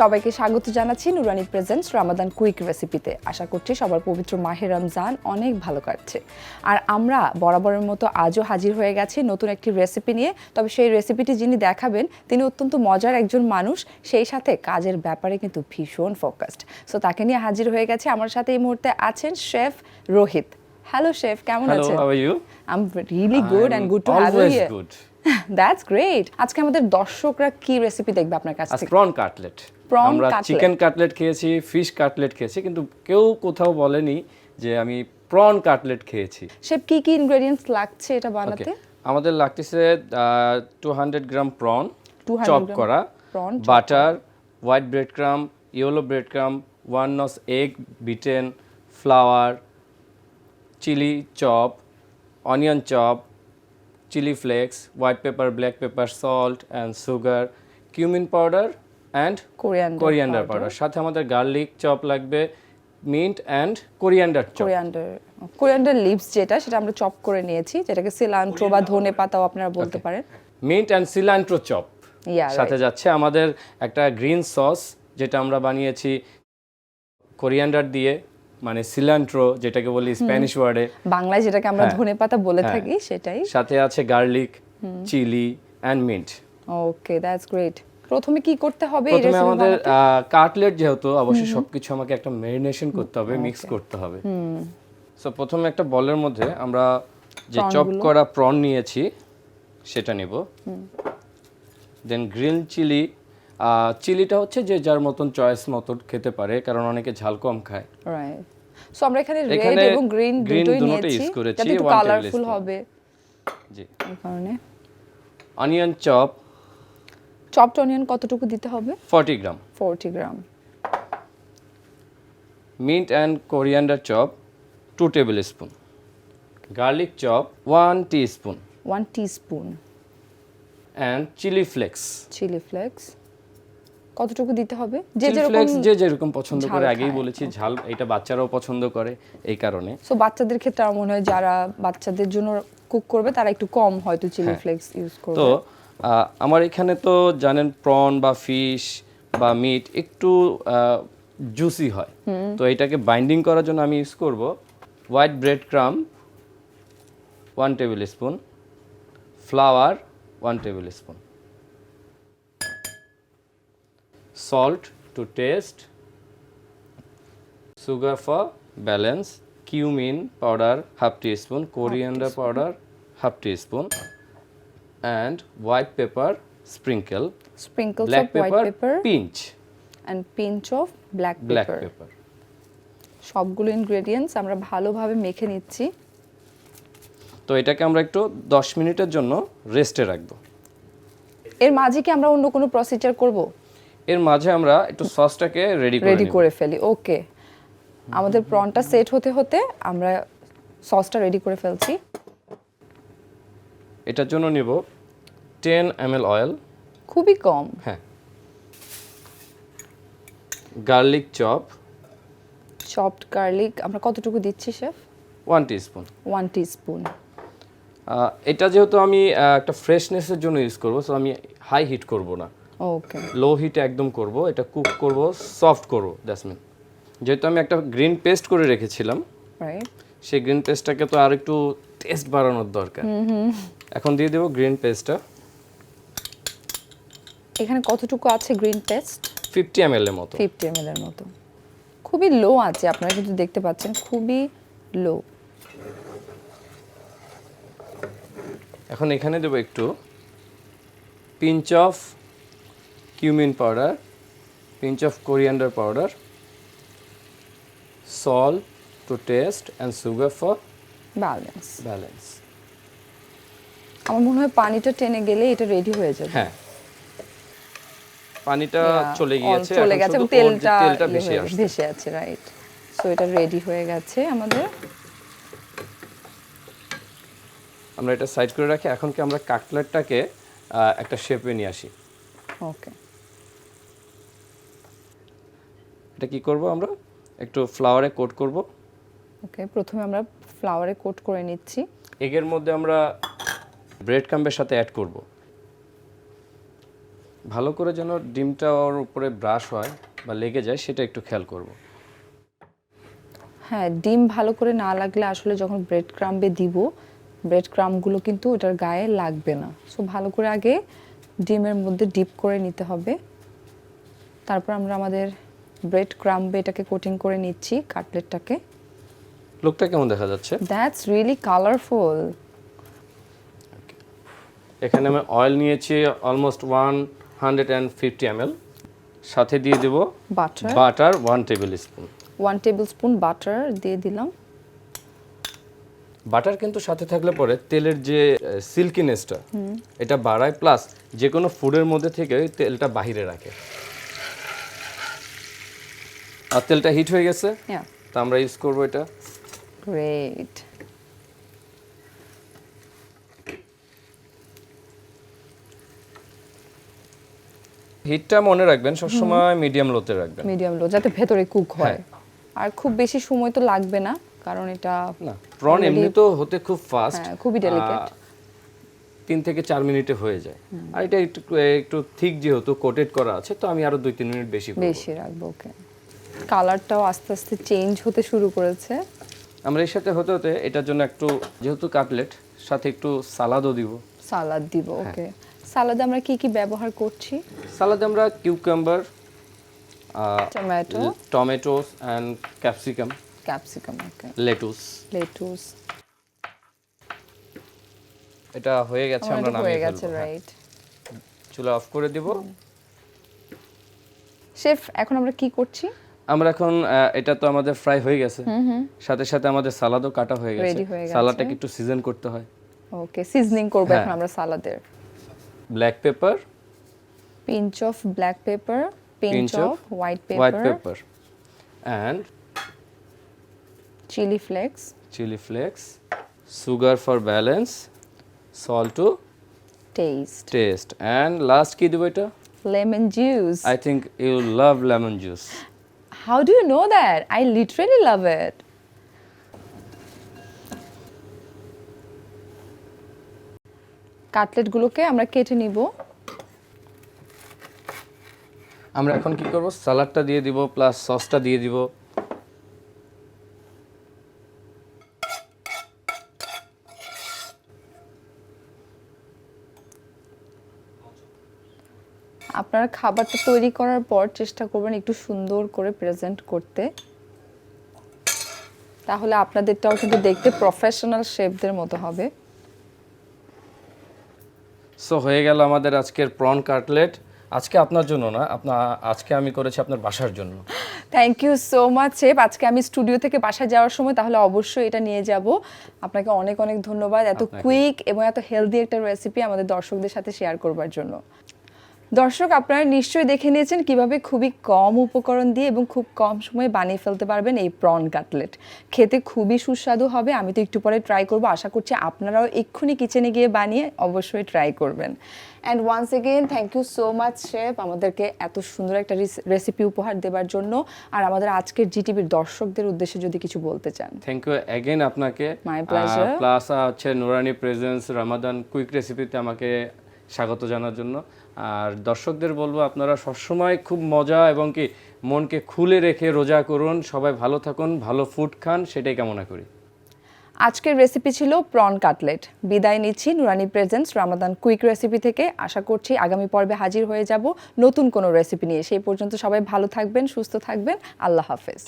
সবাইকে স্বাগত জানাচ্ছি নুরানি প্রেজেন্টস রামাদান কুইক রেসিপিতে আশা করছি সবার পবিত্র মাহে রমজান অনেক ভালো কাটছে। আর আমরা বরাবরের মতো আজও হাজির হয়ে গেছি নতুন একটি রেসিপি নিয়ে। তবে সেই রেসিপিটি যিনি দেখাবেন তিনি অত্যন্ত মজার একজন মানুষ। সেই সাথে কাজের ব্যাপারে কিন্তু ভীষণ ফোকাসড সো তাকে নিয়ে হাজির হয়ে গেছে। আমার সাথে এই মুহূর্তে আছেন শেফ রোহিত। হ্যালো শেফ কেমন আছেন? I am really good and good to have you here. That's great আজকে আমাদের দর্শকরা কি রেসিপি দেখবে আপনার কাছ থেকে? প্রন কাটলেট আমরা. চিকেন কাটলেট খেয়েছি ফিশ কাটলেট খেয়েছি কিন্তু কেউ কোথাও বলেনি যে আমি প্রন কাটলেট খেয়েছি। শেফ কি কি ইনগ্রেডিয়েন্টস লাগছে এটা বানাতে? আমাদের লাগতেছে two hundred gram prawn 200 chop করা butter white bread crumb yellow bread crumb one nos egg beaten flour chilli chop onion chop chilli flakes white pepper black pepper salt and sugar cumin powder and coriander coriander powder সাথে আমাদের garlic chop লাগবে mint and coriander chop coriander coriander leaves যেটা সেটা আমরা chop করে নিয়েছি যেটাকে cilantro বা ধনে পাতাও আপনারা বলতে পারেন। Mint and cilantro chop Yeah, সাথে যাচ্ছে আমাদের একটা গ্রিন সস যেটা আমরা বানিয়েছি কোরিয়ান্ডার দিয়ে। মানে সিলান্ট্রো যেটাকে বলি স্প্যানিশ ওয়ার্ডে বাংলায় যেটাকে আমরা হ্যাঁ। ধনে পাতা বলে হ্যাঁ। থাকি সেটাই। সাথে আছে garlic chilli and mint okay that's great প্রথমে কি করতে হবে প্রথমে আমাদের কাটলেট যেহেতু অবশ্যই সবকিছু আমাকে একটা মেরিনেশন করতে হবে মিক্স করতে হবে। সো প্রথমে একটা বলের মধ্যে আমরা যে চপ করা প্রন নিয়েছি সেটা নিব। দেন গ্রিন চিলি চিলিটা হচ্ছে যে যার মতন চয়েস মতন খেতে পারে কারণ অনেকে ঝাল কম খায়। রাইট সো আমরা এখানে রেড এবং গ্রিন দুটোই নিয়েছি। যাতে একটু কালারফুল হবে। জি। এই কারণে। অনিয়ন চপ চপড অনিয়ন কতটুকু দিতে হবে? Forty gram 40 gram mint and coriander chop two tablespoon garlic chop one teaspoon 1 teaspoon and chilli flakes chilli flakes কতটুকু দিতে হবে? যে যেরকম যে যেরকম পছন্দ করে আগেই বলেছি ঝাল এটা বাচ্চারাও পছন্দ করে এই কারণে। সো বাচ্চাদের ক্ষেত্রে আমার মনে হয় যারা বাচ্চাদের জন্য কুক করবে তারা একটু কম হয়তো চিলি। ফ্লেক্স ইউজ তো করবে। আহ, আমার এখানে তো জানেন প্রন বা ফিশ বা মিট একটু জুসি হয়। তো এটাকে বাইন্ডিং করার জন্য আমি ইউজ করব white bread crumb one tablespoon flour one tablespoon salt to taste sugar for balance cumin powder half teaspoon coriander powder half teaspoon and white pepper sprinkle. Sprinkles black white pepper pepper pinch. And pinch of black black pepper pepper. সবগুলো ingredients আমরা ভালোভাবে মেখে নিচ্ছি। তো এটাকে আমরা একটু 10 মিনিটের জন্য রেস্টে রাখব। এর মাঝে কি আমরা অন্য কোনো প্রসিজার করব? এর মাঝে আমরা একটু সসটাকে রেডি করে রেডি করে ফেলি ওকে আমাদের প্রনটা সেট হতে হতে আমরা সসটা রেডি করে ফেলছি। এটার জন্য নিব 10 ml অয়েল খুবই কম। হ্যাঁ। গার্লিক চপ চপড গার্লিক আমরা কতটুকু দিচ্ছি শেফ 1 টিস্পুন ওয়ান টিস্পুন এটা যেহেতু আমি একটা ফ্রেশনেসের জন্য ইউজ করব সো আমি হাই হিট করব না। ওকে লো হিটে একদম করব এটা কুক করব সফট করব দ্যাটস মিন যেহেতু আমি একটা গ্রিন পেস্ট করে রেখেছিলাম রাইট সেই গ্রিন পেস্টটাকে তো আর একটু টেস্ট বাড়ানোর দরকার। এখন দিয়ে দেবো গ্রিন পেস্টটা এখানে কতটুকু আছে গ্রিন পেস্ট ফিফটি এম এর মতো। ফিফটি এম এর মতো। খুবই লো আছে আপনারা কিন্তু দেখতে পাচ্ছেন খুবই লো এখন এখানে দেবো একটু pinch of cumin powder pinch of coriander powder salt to taste and sugar for balance balance আমার মনে হয় পানিটা টেনে গেলে এটা রেডি হয়ে যাবে। হ্যাঁ। পানিটা চলে গিয়েছে চলে গেছে তেলটা তেলটা ইয়ে বেশি হয়ে- আসছে। ভেসে আছে রাইট সো এটা রেডি হয়ে গেছে আমাদের। আমরা এটা সাইড করে রাখি। এখন কি আমরা কাটলেটটাকে একটা শেপে নিয়ে আসি। ওকে এটা কি করব আমরা? একটু ফ্লাওয়ারে কোট করব। ওকে প্রথমে আমরা ফ্লাওয়ারে কোট করে নিচ্ছি। এগের মধ্যে আমরা ব্রেড ক্রাম্বের সাথে অ্যাড করব। ভালো করে যেন ডিমটা ওর উপরে ব্রাশ হয় বা লেগে যায় সেটা একটু খেয়াল করব। হ্যাঁ ডিম ভালো করে না লাগলে আসলে যখন ব্রেড ক্রাম্বে দিব ব্রেড ক্রামগুলো কিন্তু ওটার গায়ে লাগবে না। সো ভালো করে আগে ডিমের মধ্যে ডিপ করে নিতে হবে। তারপর আমরা আমাদের ব্রেড ক্রাম্বে এটাকে কোটিং করে নিচ্ছি কাটলেটটাকে। লোকটা কেমন দেখা যাচ্ছে? দ্যাটস রিয়েলি কালারফুল এখানে আমি অয়েল নিয়েছি almost one hundred and fifty M সাথে দিয়ে দেব butter butter one tablespoon one tablespoon butter দিয়ে দিলাম। বাটার কিন্তু সাথে থাকলে পরে তেলের যে সিল্কিনেসটা এটা বাড়ায় প্লাস যে কোনো ফুডের মধ্যে থেকে তেলটা বাহিরে রাখে। আর তেলটা হিট হয়ে গেছে হ্যাঁ তো আমরা ইউজ করব এটা। গ্রেট হিটটা মনে রাখবেন সবসময় মিডিয়াম লোতে রাখবেন। মিডিয়াম লো যাতে ভেতরে কুক হয়। হ্যাঁ। আর খুব বেশি সময় তো লাগবে না কারণ এটা না প্রন এমনি তো হতে খুব ফাস্ট হ্যাঁ, খুবই delicate। তিন থেকে চার মিনিটে হয়ে যায়। আর এটা একটু একটু ঠিক যেহেতু কোটেড করা আছে তো আমি আরও দুই তিন মিনিট বেশি বেশি রাখব ওকে কালারটাও আস্তে আস্তে চেঞ্জ হতে শুরু করেছে। আমরা এর সাথে হতে হতে এটার জন্য একটু যেহেতু কাটলেট সাথে একটু সালাদও দিব। সালাদ দিব হ্যাঁ। ওকে। সালাদে আমরা কি কি ব্যবহার করছি? সালাদে আমরা cucumber tomato. Tomatoes and capsicum. Capsicum okay. Lettuce. Lettuce. এটা হয়ে গেছে আমরা হয়ে নামিয়ে গেছে ফেলব হ্যাঁ। রাইট চুলা অফ করে দিব। শেফ এখন আমরা কি করছি? আমরা এখন এটা তো আমাদের ফ্রাই হয়ে গেছে। সাথে সাথে আমাদের সালাদও কাটা হয়ে গেছে। হয়ে সালাদটাকে একটু সিজন করতে হয়। ওকে সিজনিং করব হ্যাঁ। এখন আমরা সালাদের black pepper pinch of black pepper pinch of white white pepper pepper and chilli flakes chilli flakes sugar for balance salt to taste taste, and last কি দেবো এটা? Lemon juice I think you love lemon juice. How do you know that? I literally love it. কাটলেটগুলোকে আমরা কেটে নিব আমরা এখন কি করব সালাডটা দিয়ে দিব প্লাস সসটা দিয়ে দিব আপনারা খাবারটা তৈরি করার পর চেষ্টা করবেন একটু সুন্দর করে প্রেজেন্ট করতে। তাহলে আপনাদেরটাও কিন্তু দেখতে প্রফেশনাল শেফদের মতো হবে। সো হয়ে গেল আমাদের আজকের প্রন কাটলেট আজকে আপনার জন্য না আপনার আজকে আমি করেছি আপনার বাসার জন্য। Thank you so much chef আজকে আমি স্টুডিও থেকে বাসায় যাওয়ার সময় তাহলে অবশ্যই এটা নিয়ে যাব। আপনাকে অনেক অনেক ধন্যবাদ। এত কুইক এবং এত হেলদি একটা রেসিপি আমাদের দর্শকদের সাথে শেয়ার করবার জন্য। দর্শক আপনারা নিশ্চয়ই দেখে নিয়েছেন কীভাবে খুবই কম উপকরণ দিয়ে এবং খুব কম সময়ে বানিয়ে ফেলতে পারবেন এই প্রন কাটলেট। খেতে খুবই সুস্বাদু হবে আমি তো একটু পরে ট্রাই করব। আশা করছি আপনারাও এক্ষুনি কিচেনে গিয়ে বানিয়ে অবশ্যই ট্রাই করবেন। And once again thank you so much chef আমাদেরকে এত সুন্দর একটা রেসিপি উপহার দেওয়ার জন্য। আর আমাদের আজকের জিটিভির দর্শকদের উদ্দেশ্যে যদি কিছু বলতে চান। থ্যাংক ইউ অ্যাগেন আপনাকে। Pleasure. প্লাস হচ্ছে নুরানি প্রেজেন্স রামাদান কুইক রেসিপিতে আমাকে স্বাগত জানার জন্য। আর দর্শকদের বলব, আপনারা সবসময় খুব মজা এবং কি মনকে খুলে রেখে রোজা করুন। সবাই ভালো থাকুন, ভালো ফুড খান, সেটাই কামনা করি। আজকের রেসিপি ছিল প্রন কাটলেট বিদায় নিচ্ছি নুরানি প্রেজেন্স রামাদান কুইক রেসিপি থেকে। আশা করছি আগামী পর্বে হাজির হয়ে যাব নতুন কোনো রেসিপি নিয়ে। সেই পর্যন্ত সবাই ভালো থাকবেন, সুস্থ থাকবেন। আল্লাহ হাফেজ।